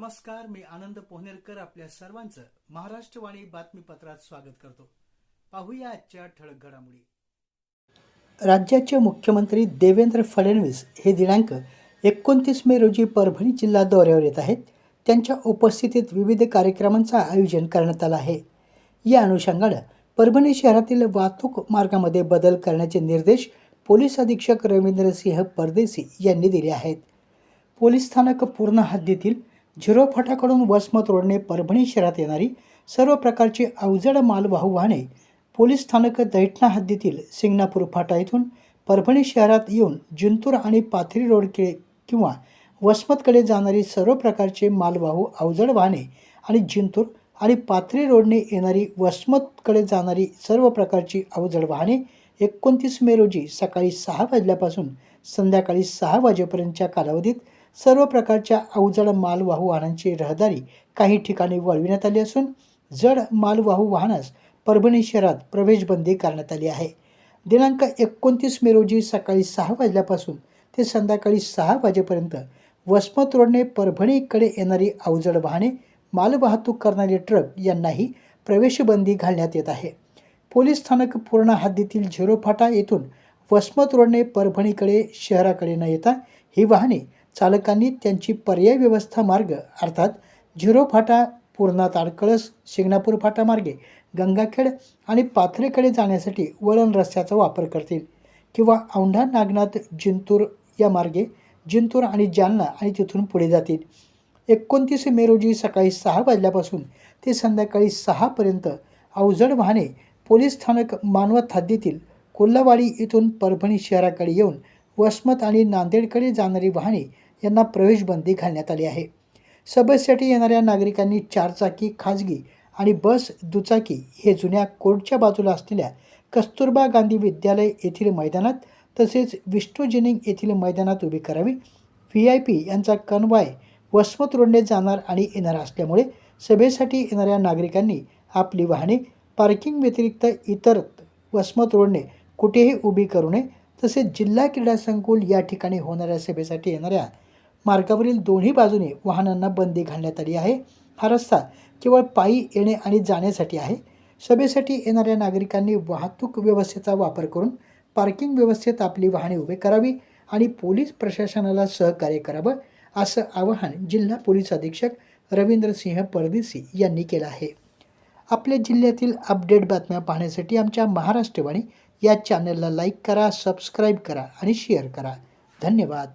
नमस्कार मी आनंद पोहनेरकर आपल्या सर्वांचं महाराष्ट्रवाणी बातमीपत्रात स्वागत करतो. पाहूया आजच्या ठळक घडामोडी. राज्याचे मुख्यमंत्री देवेंद्र फडणवीस हे दिनांक एकोणतीस मे रोजी परभणी जिल्हा दौऱ्यावर येत आहेत. त्यांच्या उपस्थितीत विविध कार्यक्रमांचं आयोजन करण्यात आलं आहे. या अनुषंगानं परभणी शहरातील वाहतूक मार्गामध्ये बदल करण्याचे निर्देश पोलीस अधीक्षक रवींद्रसिंह परदेसी यांनी दिले आहेत. पोलीस स्थानक पूर्ण हद्दीतील झिरो फाटाकडून वसमत रोडने परभणी शहरात येणारी सर्व प्रकारची अवजड मालवाहू वाहने पोलीस स्थानक दैठणा हद्दीतील सिंगणापूर फाटा येथून परभणी शहरात येऊन जिंतूर आणि पाथरी रोडकडे किंवा वसमतकडे जाणारी सर्व प्रकारचे मालवाहू अवजड वाहने आणि जिंतूर आणि पाथरी रोडने येणारी वसमतकडे जाणारी सर्व प्रकारची अवजड वाहने एकोणतीस मे रोजी सकाळी सहा वाजल्यापासून संध्याकाळी सहा वाजेपर्यंतच्या कालावधीत सर्व प्रकारच्या अवजड मालवाहू वाहनांची रहदारी काही ठिकाणी वळविण्यात आली असून जड मालवाहू वाहनास परभणी शहरात प्रवेशबंदी करण्यात आली आहे. दिनांक एकोणतीस मे रोजी सकाळी सहा वाजल्यापासून ते संध्याकाळी सहा वाजेपर्यंत वसमत रोडने परभणीकडे येणारी अवजड वाहने मालवाहतूक करणारे ट्रक यांनाही प्रवेशबंदी घालण्यात येत आहे. पोलीस स्थानक पूर्ण हद्दीतील झिरो फाटा येथून वसमत रोडने परभणीकडे शहराकडे न येता ही वाहने चालकांनी त्यांची पर्याय व्यवस्था मार्ग अर्थात झिरो फाटा पूर्णा ताडकळस शिंगणापूर फाटा मार्गे गंगाखेड आणि पाथरेकडे जाण्यासाठी वळण रस्त्याचा वापर करतील किंवा औंढा नागनाथ जिंतूर या मार्गे जिंतूर आणि जालना आणि तिथून पुढे जातील. एकोणतीस मे रोजी सकाळी सहा वाजल्यापासून ते संध्याकाळी सहापर्यंत अवजड वाहने पोलीस स्थानक मानवत हद्दीतील कोल्हावाडी इथून परभणी शहराकडे येऊन वसमत आणि नांदेडकडे जाणारी वाहने यांना प्रवेशबंदी घालण्यात आली आहे. सभेसाठी येणाऱ्या नागरिकांनी चारचाकी खाजगी आणि बस दुचाकी हे जुन्या कोर्टच्या बाजूला असलेल्या कस्तुरबा गांधी विद्यालय येथील मैदानात तसेच विष्णूजिनिंग येथील मैदानात उभी करावी. व्ही आय पी यांचा कन्वाय वसमत रोडने जाणार आणि येणार असल्यामुळे सभेसाठी येणाऱ्या नागरिकांनी आपली वाहने पार्किंग व्यतिरिक्त इतर वसमत रोडने कुठेही उभी करू नये. तसेच जिल्हा क्रीडा संकुल या ठिकाणी होणाऱ्या सभेसाठी येणाऱ्या मार्गावरील दोन्ही बाजूने वाहनांना बंदी घालण्यात आली आहे. हा रस्ता केवळ पायी येणे आणि जाण्यासाठी आहे. सभेसाठी येणाऱ्या नागरिकांनी वाहतूक व्यवस्थेचा वापर करून पार्किंग व्यवस्थेत आपली वाहने उभे करावी आणि पोलीस प्रशासनाला सहकार्य करावं असं आवाहन जिल्हा पोलीस अधीक्षक रवींद्र सिंह परदेसी यांनी केलं आहे. आपल्या जिल्ह्यातील अपडेट बातम्या पाहण्यासाठी आमच्या महाराष्ट्रवाणी या चॅनलला लाईक करा सबस्क्राईब करा आणि शेअर करा. धन्यवाद.